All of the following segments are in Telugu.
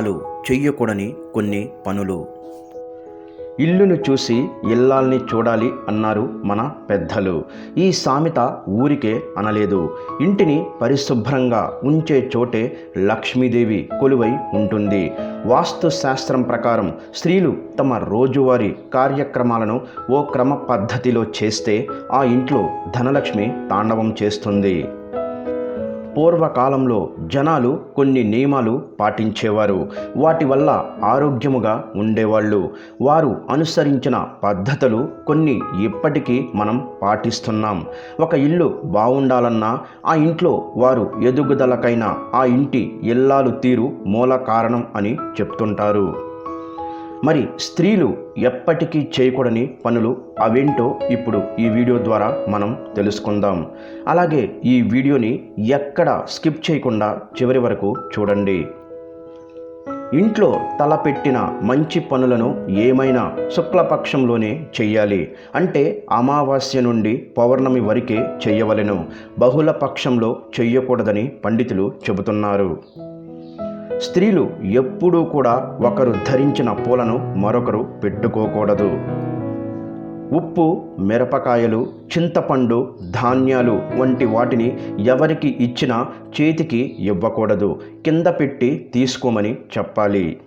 ఇల్లాలు చెయ్యకూడని కొన్ని పనులు. ఇల్లును చూసి ఇల్లాల్ని చూడాలి అన్నారు మన పెద్దలు. ఈ సామెత ఊరికే అనలేదు. ఇంటిని పరిశుభ్రంగా ఉంచే చోటే లక్ష్మీదేవి కొలువై ఉంటుంది. వాస్తు శాస్త్రం ప్రకారం స్త్రీలు తమ రోజువారీ కార్యక్రమాలను ఓ క్రమ పద్ధతిలో చేస్తే ఆ ఇంట్లో ధనలక్ష్మి తాండవం చేస్తుంది. పూర్వకాలంలో జనాలు కొన్ని నియమాలు పాటించేవారు. వాటి వల్ల ఆరోగ్యముగా ఉండేవాళ్ళు. వారు అనుసరించిన పద్ధతులు కొన్ని ఇప్పటికీ మనం పాటిస్తున్నాం. ఒక ఇల్లు బాగుండాలన్నా ఆ ఇంట్లో వారు ఎదుగుదలకైనా ఆ ఇంటి ఇల్లాలు తీరు మూల కారణం అని చెప్తుంటారు. మరి స్త్రీలు ఎప్పటికీ చేయకూడని పనులు అవేంటో ఇప్పుడు ఈ వీడియో ద్వారా మనం తెలుసుకుందాం. అలాగే ఈ వీడియోని ఎక్కడ స్కిప్ చేయకుండా చివరి వరకు చూడండి. ఇంట్లో తలపెట్టిన మంచి పనులను ఏమైనా శుక్లపక్షంలోనే చెయ్యాలి. అంటే అమావాస్య నుండి పౌర్ణమి వరకే చెయ్యవలెను. బహుళ పక్షంలో చెయ్యకూడదని పండితులు చెబుతున్నారు. స్త్రీలు ఎప్పుడూ కూడా ఒకరు ధరించిన పూలను మరొకరు పెట్టుకోకూడదు. ఉప్పు మిరపకాయలు చింతపండు ధాన్యాలు వంటి వాటిని ఎవరికి ఇచ్చినా చేతికి ఇవ్వకూడదు. కింద పెట్టి తీసుకోమని చెప్పాలి.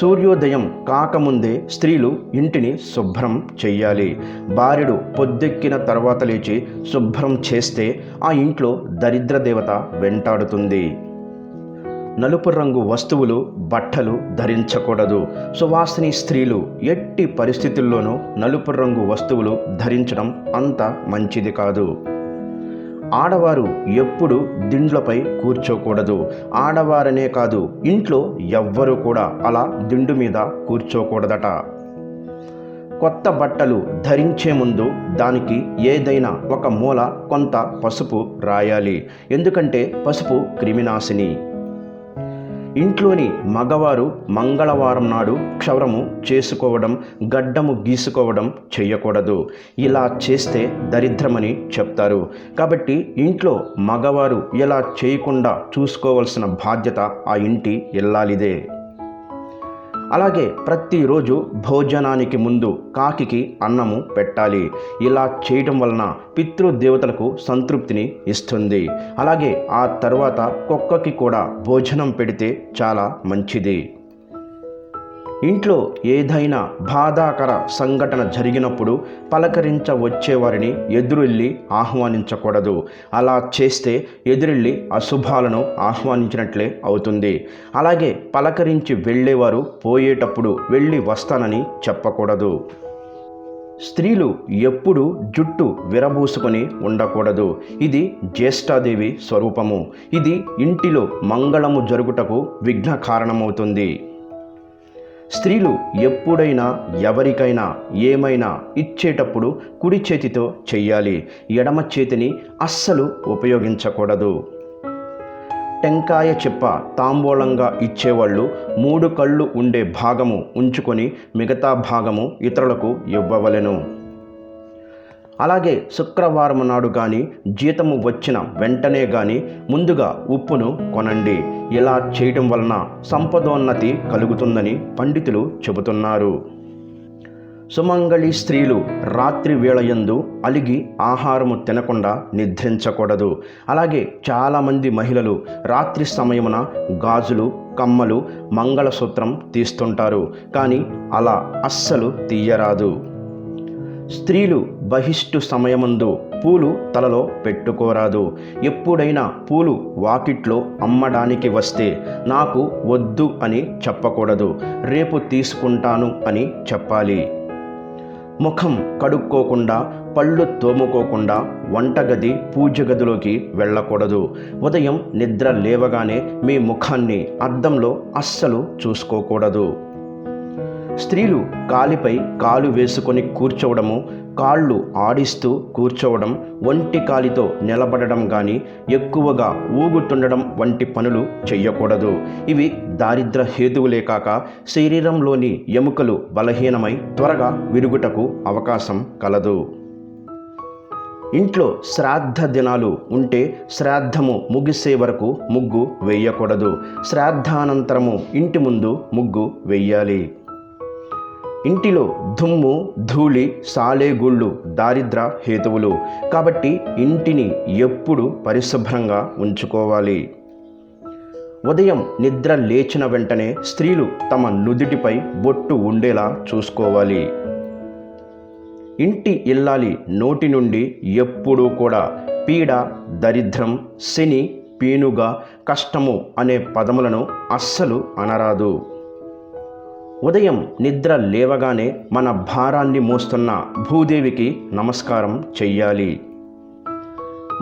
సూర్యోదయం కాకముందే స్త్రీలు ఇంటిని శుభ్రం చెయ్యాలి. బారెడు పొద్దెక్కిన తర్వాత లేచి శుభ్రం చేస్తే ఆ ఇంట్లో దరిద్ర దేవత వెంటాడుతుంది. నలుపు రంగు వస్తువులు బట్టలు ధరించకూడదు. సువాసిని స్త్రీలు ఎట్టి పరిస్థితుల్లోనూ నలుపు రంగు వస్తువులు ధరించడం అంత మంచిది కాదు. ఆడవారు ఎప్పుడు దిండ్లపై కూర్చోకూడదు. ఆడవారనే కాదు ఇంట్లో ఎవ్వరూ కూడా అలా దిండు మీద కూర్చోకూడదట. కొత్త బట్టలు ధరించే ముందు దానికి ఏదైనా ఒక మూల కొంత పసుపు రాయాలి. ఎందుకంటే పసుపు క్రిమినాశిని. ఇంట్లోని మగవారు మంగళవారం నాడు క్షవరము చేసుకోవడం గడ్డము గీసుకోవడం చేయకూడదు ఇలా చేస్తే దరిద్రమని చెప్తారు. కాబట్టి ఇంట్లో మగవారు ఇలా చేయకుండా చూసుకోవాల్సిన బాధ్యత ఆ ఇంటి ఇల్లాలిదే అలాగే ప్రతిరోజు భోజనానికి ముందు కాకికి అన్నము పెట్టాలి. ఇలా చేయటం వలన పితృదేవతలకు సంతృప్తిని ఇస్తుంది. అలాగే ఆ తర్వాత కుక్కకి కూడా భోజనం పెడితే చాలా మంచిది. ఇంట్లో ఏదైనా బాధాకర సంఘటన జరిగినప్పుడు పలకరించ వచ్చేవారిని ఎదురెళ్ళి ఆహ్వానించకూడదు. అలా చేస్తే ఎదురెళ్ళి అశుభాలను ఆహ్వానించినట్లే అవుతుంది. అలాగే పలకరించి వెళ్ళేవారు పోయేటప్పుడు వెళ్ళి వస్తానని చెప్పకూడదు. స్త్రీలు ఎప్పుడు జుట్టు విరబూసుకొని ఉండకూడదు. ఇది జ్యేష్ఠాదేవి స్వరూపము. ఇది ఇంటిలో మంగళము జరుగుటకు విఘ్న కారణమవుతుంది స్త్రీలు ఎప్పుడైనా ఎవరికైనా ఏమైనా ఇచ్చేటప్పుడు కుడి చేతితో చెయ్యాలి. ఎడమ చేతిని అస్సలు ఉపయోగించకూడదు. టెంకాయ చెప్ప తాంబూలంగా ఇచ్చేవాళ్ళు మూడు కళ్ళు ఉండే భాగము ఉంచుకొని మిగతా భాగము ఇతరులకు ఇవ్వవలెను. అలాగే శుక్రవారం నాడు కానీ జీతము వచ్చిన వెంటనే కానీ ముందుగా ఉప్పును కొనండి. ఇలా చేయడం వలన సంపదోన్నతి కలుగుతుందని పండితులు చెబుతున్నారు. సుమంగళి స్త్రీలు రాత్రి వేళయందు అలిగి ఆహారము తినకుండా నిద్రించకూడదు. అలాగే చాలామంది మహిళలు రాత్రి సమయమున గాజులు కమ్మలు మంగళసూత్రం తీస్తుంటారు. కానీ అలా అస్సలు తీయరాదు. స్త్రీలు బహిష్టు సమయమందు పూలు తలలో పెట్టుకోరాదు. ఎప్పుడైనా పూలు వాకిట్లో అమ్మడానికి వస్తే నాకు వద్దు అని చెప్పకూడదు. రేపు తీసుకుంటాను అని చెప్పాలి. ముఖం కడుక్కోకుండా పళ్ళు తోముకోకుండా వంటగది పూజ గదిలోకి వెళ్ళకూడదు. ఉదయం నిద్ర లేవగానే మీ ముఖాన్ని అద్దంలో అస్సలు చూసుకోకూడదు. స్త్రీలు కాలిపై కాలు వేసుకొని కూర్చోవడము కాళ్ళు ఆడిస్తూ కూర్చోవడం ఒంటి కాలితో నిలబడడం కానీ ఎక్కువగా ఊగుతుండడం వంటి పనులు చేయకూడదు ఇవి దారిద్ర హేతువులే కాక శరీరంలోని ఎముకలు బలహీనమై త్వరగా విరుగుటకు అవకాశం కలదు. ఇంట్లో శ్రాద్ధ దినాలు ఉంటే శ్రాద్ధము ముగిసే వరకు ముగ్గు వేయకూడదు. శ్రాద్ధానంతరము ఇంటి ముందు ముగ్గు వేయాలి. ఇంటిలో దుమ్ము ధూళి సాలేగుళ్ళు దారిద్ర హేతువులు. కాబట్టి ఇంటిని ఎప్పుడు పరిశుభ్రంగా ఉంచుకోవాలి. ఉదయం నిద్ర లేచిన వెంటనే స్త్రీలు తమ నుదుటిపై బొట్టు ఉండేలా చూసుకోవాలి. ఇంటి ఇల్లాలి నోటి నుండి ఎప్పుడూ కూడా పీడ దరిద్రం శని పీనుగా కష్టము అనే పదములను అస్సలు అనరాదు. ఉదయం నిద్ర లేవగానే మన భారాన్ని మోస్తున్న భూదేవికి నమస్కారం చెయ్యాలి.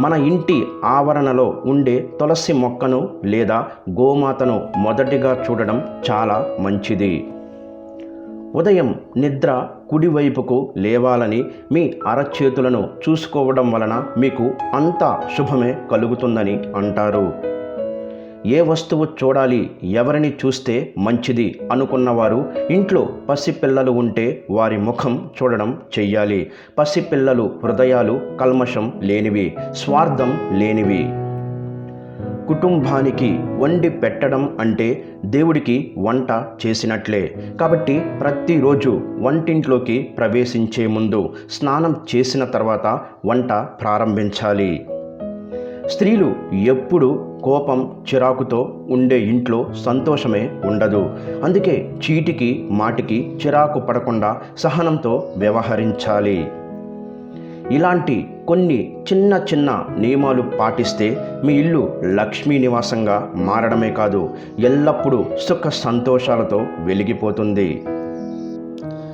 మన ఇంటి ఆవరణలో ఉండే తులసి మొక్కను లేదా గోమాతను మొదటిగా చూడడం చాలా మంచిది. ఉదయం నిద్ర కుడివైపుకు లేవాలని మీ అరచేతులను చూసుకోవడం వలన మీకు అంతా శుభమే కలుగుతుందని అంటారు. ఏ వస్తువు చూడాలి ఎవరిని చూస్తే మంచిది అనుకున్నవారు ఇంట్లో పసిపిల్లలు ఉంటే వారి ముఖం చూడడం చెయ్యాలి. పసిపిల్లలు హృదయాలు కల్మషం లేనివి స్వార్థం లేనివి. కుటుంబానికి వండి పెట్టడం అంటే దేవుడికి వంట చేసినట్లే. కాబట్టి ప్రతిరోజు వంటింట్లోకి ప్రవేశించే ముందు స్నానం చేసిన తర్వాత వంట ప్రారంభించాలి. స్త్రీలు ఎప్పుడు కోపం చిరాకుతో ఉండే ఇంట్లో సంతోషమే ఉండదు. అందుకే చీటికి మాటికి చిరాకు పడకుండా సహనంతో వ్యవహరించాలి. ఇలాంటి కొన్ని చిన్న చిన్న నియమాలు పాటిస్తే మీ ఇల్లు లక్ష్మీ నివాసంగా మారడమే కాదు ఎల్లప్పుడూ సుఖ సంతోషాలతో వెలిగిపోతుంది.